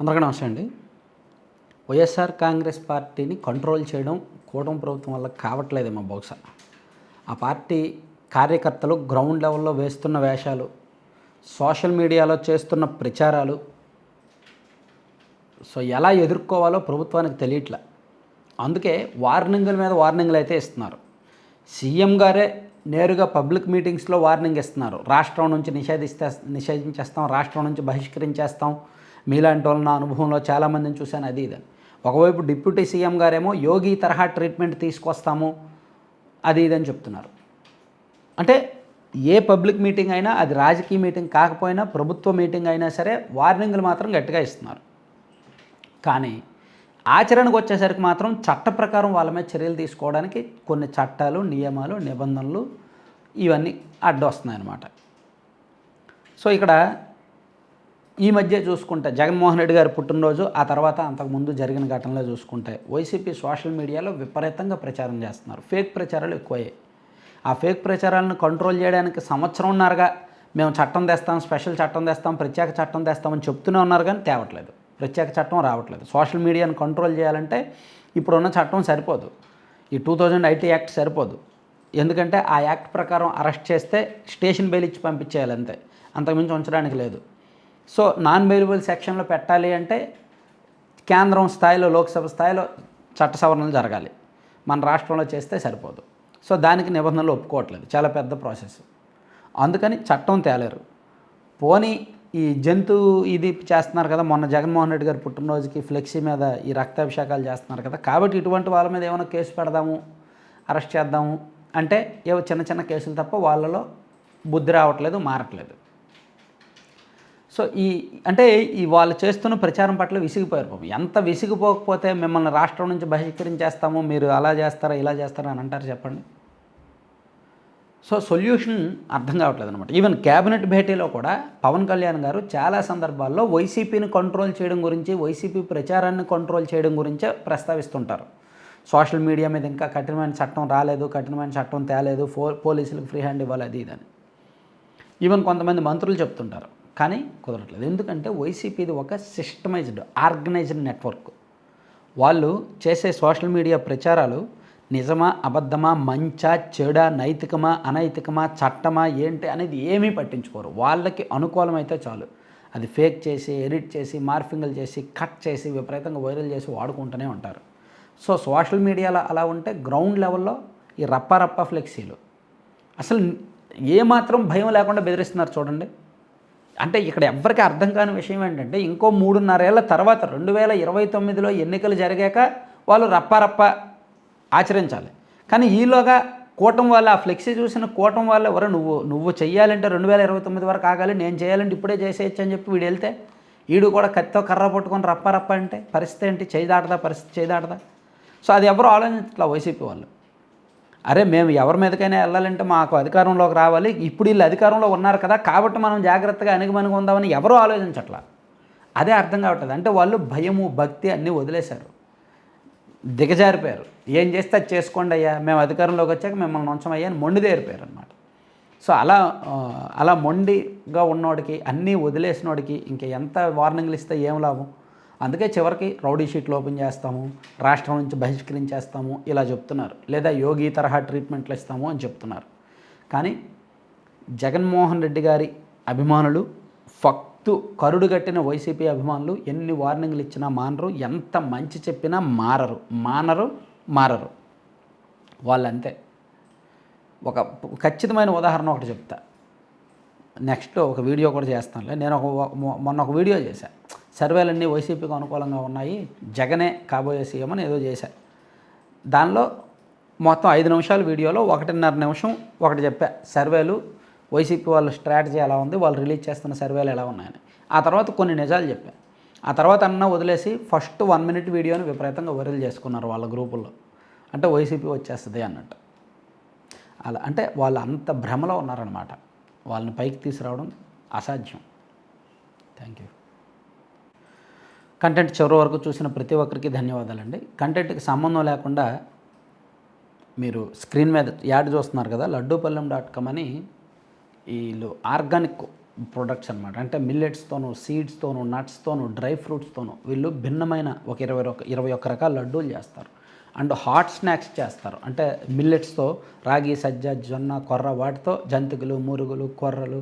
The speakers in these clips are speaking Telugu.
అందరికీ నమస్తే అండి. వైఎస్ఆర్ కాంగ్రెస్ పార్టీని కంట్రోల్ చేయడం కూటమి ప్రభుత్వం వల్ల కావట్లేదేమో బహుశా ఆ పార్టీ కార్యకర్తలు గ్రౌండ్ లెవెల్లో వేస్తున్న వేషాలు సోషల్ మీడియాలో చేస్తున్న ప్రచారాలు. సో ఎలా ఎదుర్కోవాలో ప్రభుత్వానికి తెలియట్లే. అందుకే వార్నింగుల మీద వార్నింగ్లు అయితే ఇస్తున్నారు. సీఎం గారే నేరుగా పబ్లిక్ మీటింగ్స్లో వార్నింగ్ ఇస్తున్నారు. రాష్ట్రం నుంచి నిషేధిస్తే నిషేధించేస్తాం రాష్ట్రం నుంచి బహిష్కరించేస్తాం. మీలాంటి వాళ్ళు నా అనుభవంలో చాలామందిని చూశాను అది ఇది అని. ఒకవైపు డిప్యూటీ సీఎం గారేమో యోగి తరహా ట్రీట్మెంట్ తీసుకొస్తాము అది ఇదని చెప్తున్నారు. అంటే ఏ పబ్లిక్ మీటింగ్ అయినా అది రాజకీయ మీటింగ్ కాకపోయినా ప్రభుత్వ మీటింగ్ అయినా సరే వార్నింగ్లు మాత్రం గట్టిగా ఇస్తున్నారు. కానీ ఆచరణకు వచ్చేసరికి మాత్రం చట్ట ప్రకారం వాళ్ళ మీద చర్యలు తీసుకోవడానికి కొన్ని చట్టాలు నియమాలు నిబంధనలు ఇవన్నీ అడ్డొస్తున్నాయన్నమాట. సో ఇక్కడ ఈ మధ్య చూసుకుంటే జగన్మోహన్ రెడ్డి గారి పుట్టినరోజు ఆ తర్వాత అంతకుముందు జరిగిన ఘటనలో చూసుకుంటే వైసీపీ సోషల్ మీడియాలో విపరీతంగా ప్రచారం చేస్తున్నారు. ఫేక్ ప్రచారాలు ఎక్కువయ్యాయి. ఆ ఫేక్ ప్రచారాలను కంట్రోల్ చేయడానికి సంవత్సరంన్నరగా మేము చట్టం తెస్తాం స్పెషల్ చట్టం తెస్తాం ప్రత్యేక చట్టం తెస్తామని చెప్తూనే ఉన్నారు కానీ తేవట్లేదు. ప్రత్యేక చట్టం రావట్లేదు. సోషల్ మీడియాను కంట్రోల్ చేయాలంటే ఇప్పుడున్న చట్టం సరిపోదు. ఈ టూ థౌజండ్ ఐటీ యాక్ట్ సరిపోదు. ఎందుకంటే ఆ యాక్ట్ ప్రకారం అరెస్ట్ చేస్తే స్టేషన్ బెయిల్ ఇచ్చి పంపించేయాలంతే. అంతకుమించి ఉంచడానికి లేదు. సో నాన్ బెయిలబుల్ సెక్షన్లో పెట్టాలి అంటే కేంద్రం స్థాయిలో లోక్సభ స్థాయిలో చట్ట సవరణలు జరగాలి. మన రాష్ట్రంలో చేస్తే సరిపోదు. సో దానికి నిబంధనలు ఒప్పుకోవట్లేదు. చాలా పెద్ద ప్రాసెస్. అందుకని చట్టం తేలేరు. పోనీ ఈ జంతు ఇది చేస్తున్నారు కదా మొన్న జగన్మోహన్ రెడ్డి గారు పుట్టినరోజుకి ఫ్లెక్సీ మీద ఈ రక్తాభిషేకాలు చేస్తున్నారు కదా కాబట్టి ఇటువంటి వాళ్ళ మీద ఏమైనా కేసు పెడదాము అరెస్ట్ చేద్దాము అంటే ఏవో చిన్న చిన్న కేసులు తప్ప వాళ్ళలో బుద్ధి రావట్లేదు మారట్లేదు. సో ఈ అంటే ఈ వాళ్ళు చేస్తున్న ప్రచారం పట్ల విసిగిపోయారు పాపం ఎంత విసిగిపోకపోతే మిమ్మల్ని రాష్ట్రం నుంచి బహిష్కరించేస్తాము మీరు అలా చేస్తారా ఇలా చేస్తారా అని అంటారు చెప్పండి. సో సొల్యూషన్ అర్థం కావట్లేదు అనమాట ఈవెన్ క్యాబినెట్ భేటీలో కూడా పవన్ కళ్యాణ్ గారు చాలా సందర్భాల్లో వైసీపీని కంట్రోల్ చేయడం గురించి వైసీపీ ప్రచారాన్ని కంట్రోల్ చేయడం గురించే ప్రస్తావిస్తుంటారు. సోషల్ మీడియా మీద ఇంకా కఠినమైన చట్టం రాలేదు కఠినమైన చట్టం తేలేదు ఫో పోలీసులకు ఫ్రీ హ్యాండ్ ఇవ్వాలి అది ఇదని ఈవెన్ కొంతమంది మంత్రులు చెప్తుంటారు. కానీ కుదరట్లేదు. ఎందుకంటే వైసీపీది ఒక సిస్టమైజ్డ్ ఆర్గనైజ్డ్ నెట్వర్క్. వాళ్ళు చేసే సోషల్ మీడియా ప్రచారాలు నిజమా అబద్ధమా మంచా చెడా నైతికమా అనైతికమా చట్టమా ఏంటి అనేది ఏమీ పట్టించుకోరు. వాళ్ళకి అనుకూలమైతే చాలు. అది ఫేక్ చేసి ఎడిట్ చేసి మార్ఫింగ్లు చేసి కట్ చేసి విపరీతంగా వైరల్ చేసి వాడుకుంటూనే ఉంటారు. సో సోషల్ మీడియాలో అలా ఉంటే గ్రౌండ్ లెవెల్లో ఈ రప్ప రప్ప ఫ్లెక్సీలు. అసలు ఏమాత్రం భయం లేకుండా బెదిరిస్తున్నారు చూడండి. అంటే ఇక్కడ ఎవరికి అర్థం కాని విషయం ఏంటంటే ఇంకో మూడున్నరేళ్ళ తర్వాత రెండు వేల ఇరవై తొమ్మిదిలో ఎన్నికలు జరిగాక వాళ్ళు రప్పారప్ప ఆచరించాలి. కానీ ఈలోగా కూటం వాళ్ళు ఆ ఫ్లెక్సీ చూసిన కూటం వాళ్ళు ఎవరు? నువ్వు నువ్వు చేయాలంటే రెండు వేల ఇరవై తొమ్మిది వరకు ఆగాలి నేను చేయాలంటే ఇప్పుడే చేసేయచ్చు అని చెప్పి వీడు వెళ్తే వీడు కూడా కత్తితో కర్ర పట్టుకొని రప్పారప్ప అంటే పరిస్థితి ఏంటి? చేయి దాటదా పరిస్థితి చేయి దాటదా? సో అది ఎవరు ఆలోచించట్లా? వైసీపీ వాళ్ళు. అరే మేము ఎవరి మీదకైనా వెళ్ళాలంటే మాకు అధికారంలోకి రావాలి. ఇప్పుడు వీళ్ళు అధికారంలో ఉన్నారు కదా కాబట్టి మనం జాగ్రత్తగా అణిగిమణిగి ఉందామని ఎవరూ ఆలోచించట్లా. అదే అర్థం కావట్లేదు. అంటే వాళ్ళు భయము భక్తి అన్నీ వదిలేశారు. దిగజారిపోయారు. ఏం చేస్తే అది చేసుకోండి అయ్యా. మేము అధికారంలోకి వచ్చాక మిమ్మల్ని ఉంచమయ్యా అని మొండిదేరిపోయారు అనమాట సో అలా అలా మొండిగా ఉన్నోడికి అన్నీ వదిలేసినోడికి ఇంకా ఎంత వార్నింగ్లు ఇస్తే ఏం లాభం? అందుకే చివరికి రౌడీ షీట్లు ఓపెన్ చేస్తాము రాష్ట్రం నుంచి బహిష్కరించేస్తాము ఇలా చెప్తున్నారు. లేదా యోగి తరహా ట్రీట్మెంట్లు ఇస్తాము అని చెప్తున్నారు. కానీ జగన్మోహన్ రెడ్డి గారి అభిమానులు ఫక్తు కరుడు కట్టిన వైసీపీ అభిమానులు ఎన్ని వార్నింగ్లు ఇచ్చినా మానరు ఎంత మంచి చెప్పినా మారరు. మానరు మారరు. వాళ్ళంతే. ఒక ఖచ్చితమైన ఉదాహరణ ఒకటి చెప్తా. నెక్స్ట్ ఒక వీడియో కూడా చేస్తానులే. నేను ఒక మొన్న ఒక వీడియో చేశా. సర్వేలన్నీ వైసీపీకి అనుకూలంగా ఉన్నాయి. జగనే కాబోయే సీఎం అని ఏదో చేశా దానిలో మొత్తం ఐదు నిమిషాల వీడియోలో ఒకటిన్నర నిమిషం ఒకటి చెప్పా. సర్వేలు వైసీపీ వాళ్ళ స్ట్రాటజీ ఎలా ఉంది వాళ్ళు రిలీజ్ చేస్తున్న సర్వేలు ఎలా ఉన్నాయని. ఆ తర్వాత కొన్ని నిజాలు చెప్పా. ఆ తర్వాత అన్న వదిలేసి ఫస్ట్ వన్ మినిట్ వీడియోని విపరీతంగా వైరల్ చేసుకున్నారు వాళ్ళ గ్రూపుల్లో. అంటే వైసీపీ వచ్చేస్తుంది అన్నట్టు. అలా అంటే వాళ్ళు అంత భ్రమలో ఉన్నారనమాట వాళ్ళని పైకి తీసుకురావడం అసాధ్యం. Thank you. కంటెంట్ చివరి వరకు చూసిన ప్రతి ఒక్కరికి ధన్యవాదాలండి. కంటెంట్కి సంబంధం లేకుండా మీరు స్క్రీన్ మీద యాడ్ చూస్తున్నారు కదా లడ్డూపల్లెం డాట్ కామ్ అని వీళ్ళు ఆర్గానిక్ ప్రొడక్ట్స్ అనమాట అంటే మిల్లెట్స్తోను సీడ్స్తోనూ నట్స్తోను డ్రై ఫ్రూట్స్తోనూ వీళ్ళు భిన్నమైన ఒక ఇరవై ఒక ఇరవై ఒక్క రకాల లడ్డూలు చేస్తారు. అండ్ హాట్ స్నాక్స్ చేస్తారు. అంటే మిల్లెట్స్తో రాగి సజ్జ జొన్న కొర్ర వాటితో జంతికలు మురుగులు కొర్రలు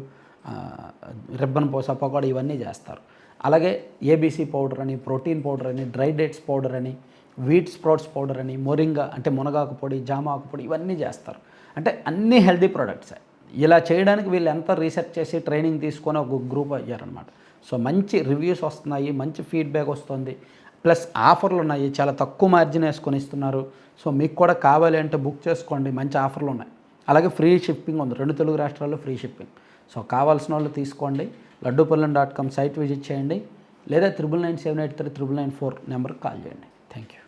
రిబ్బన్ పూస పకోడ ఇవన్నీ చేస్తారు. అలాగే ఏబీసీ పౌడర్ అని ప్రోటీన్ పౌడర్ అని డ్రై డేట్స్ పౌడర్ అని వీట్ స్ప్రౌట్స్ పౌడర్ అని మొరింగా అంటే మునగాకు పొడి జామాకు పొడి ఇవన్నీ చేస్తారు. అంటే అన్ని హెల్దీ ప్రొడక్ట్సే ఇలా చేయడానికి వీళ్ళు ఎంత రీసెర్చ్ చేసి ట్రైనింగ్ తీసుకొని ఒక గ్రూప్ అయ్యారనమాట సో మంచి రివ్యూస్ వస్తున్నాయి మంచి ఫీడ్బ్యాక్ వస్తుంది. ప్లస్ ఆఫర్లు ఉన్నాయి చాలా తక్కువ మార్జిన్ వేసుకొని ఇస్తున్నారు. సో మీకు కూడా కావాలి అంటే బుక్ చేసుకోండి మంచి ఆఫర్లు ఉన్నాయి. అలాగే ఫ్రీ షిప్పింగ్ ఉంది రెండు తెలుగు రాష్ట్రాల్లో ఫ్రీ షిప్పింగ్ సో కావాల్సిన వాళ్ళు తీసుకోండి. Laddupallam dot com site visit చేయండి లేదా triple nine seven eight three triple nine four నెంబర్కి కాల్ చేయండి. Thank you.